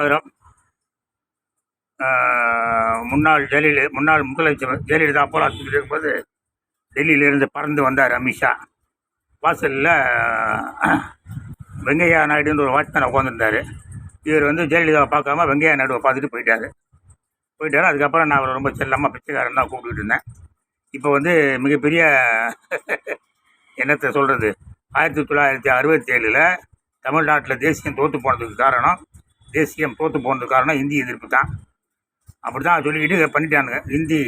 அதில் முன்னாள் ஜெயலலிதா முன்னாள் முதலமைச்சர் ஜெயலலிதா அப்போலோ ஆஸ்பத்திரி இருக்கும்போது டெல்லியிலேருந்து பறந்து வந்தார் அமித்ஷா. வாசலில் வெங்கையா நாயுடுன்ற ஒரு வாட்ச்மேன் உட்காந்துருந்தார் இவர் வந்து ஜெயலலிதாவை பார்க்காம வெங்கையா நாயுடுவை பார்த்துட்டு போயிட்டார். போயிட்டார். அதுக்கப்புறம் நான் அவரை ரொம்ப செல்லமாக பிச்சைக்காரன் தான் கூப்பிட்டுட்டு இருந்தேன். இப்போ வந்து மிகப்பெரிய என்னத்தை சொல்கிறது ஆயிரத்தி தொள்ளாயிரத்தி அறுபத்தி ஏழில் தமிழ்நாட்டில் தேசியம் தோற்று போனதுக்கு காரணம் தேசியம் தோற்று போனது காரணம் இந்தி எதிர்ப்பு தான். அப்படி தான் சொல்லிக்கிட்டு பண்ணிட்டானுங்க. இந்தி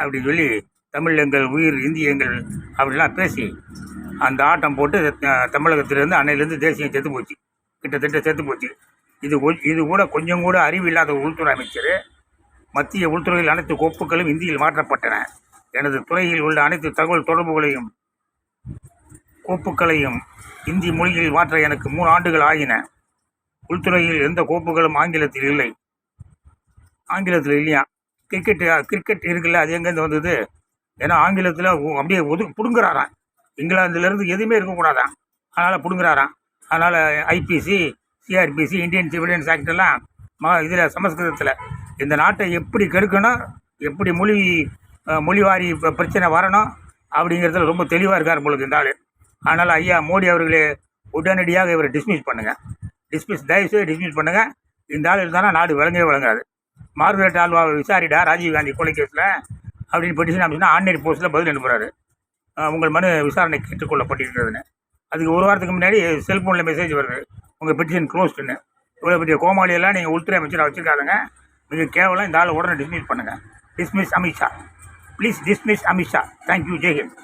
அப்படி சொல்லி தமிழ் எங்கள் உயிர் இந்தி எங்கள் அப்படிலாம் பேசி அந்த ஆட்டம் போட்டு தமிழகத்திலேருந்து அன்னையிலேருந்து தேசியம் செத்து போச்சு. கிட்டத்தட்ட செத்து போச்சு. இது இது கூட கொஞ்சம் கூட அறிவு இல்லாத உள்துறை அமைச்சர். மத்திய உள்துறையில் அனைத்து கோப்புகளும் இந்தியில் மாற்றப்பட்டன. எனது துறையில் உள்ள அனைத்து தகவல் தொடர்புகளையும் கோப்புகளையும் இந்தி மொழியில் மாற்ற எனக்கு மூணு ஆண்டுகள் ஆகின. உள்துறையில் எந்த கோப்புகளும் ஆங்கிலத்தில் இல்லை. ஆங்கிலத்தில் இல்லையா? கிரிக்கெட் கிரிக்கெட் இருக்குல்ல அது எங்கேருந்து வந்தது? ஏன்னா ஆங்கிலத்தில் அப்படியே ஒது பிடுங்குறாராம். இங்கிலாந்துலேருந்து எதுவுமே இருக்கக்கூடாதான் அதனால் பிடுங்குறாராம். அதனால் IPC CrPC Indian civilians act எல்லாம் ம இதில் சமஸ்கிருதத்தில். இந்த நாட்டை எப்படி கெடுக்கணும் எப்படி மொழி மொழிவாரி ப- பிரச்சனை வரணும் அப்படிங்கிறதுல ரொம்ப தெளிவாக இருக்கார் உங்களுக்கு இந்த ஆள். அதனால் ஐயா மோடி அவர்களே உடனடியாக இவரை டிஸ்மிஸ் பண்ணுங்கள் டிஸ்மிஸ் தயவுசெய்து டிஸ்மிஸ் பண்ணுங்கள் இந்த ஆள் இருந்தானா நாடு விளங்கவே விளங்காது. மார்கரெட் ஆல்வாவை விசாரிடா ராஜீவ்காந்தி கொலை கேஸில் அப்படின்னு பெட்டிஷன் அப்படின்னா ஆன்லைன் போஸ்ட்டில் பதில் அனுப்புகிறாரு உங்கள் மனு விசாரணை கேட்டுக்கொள்ளப்பட்டிருக்கிறதுன்னு அதுக்கு ஒரு வாரத்துக்கு முன்னாடி செல்ஃபோனில் மெசேஜ் வருது. உங்கள் பெட்டிஷன் க்ளோஸ்டுன்னு இவ்வளோ பெரிய கோமாளியெல்லாம் நீங்கள் உள்துறை அமைச்சராக வச்சுருக்காதுங்க மிக கேவலம் இந்த ஆள் உடனே டிஸ்மிஸ் பண்ணுங்கள் dismiss Amit Shah. Please dismiss Amit Shah. Thank you Jai Hind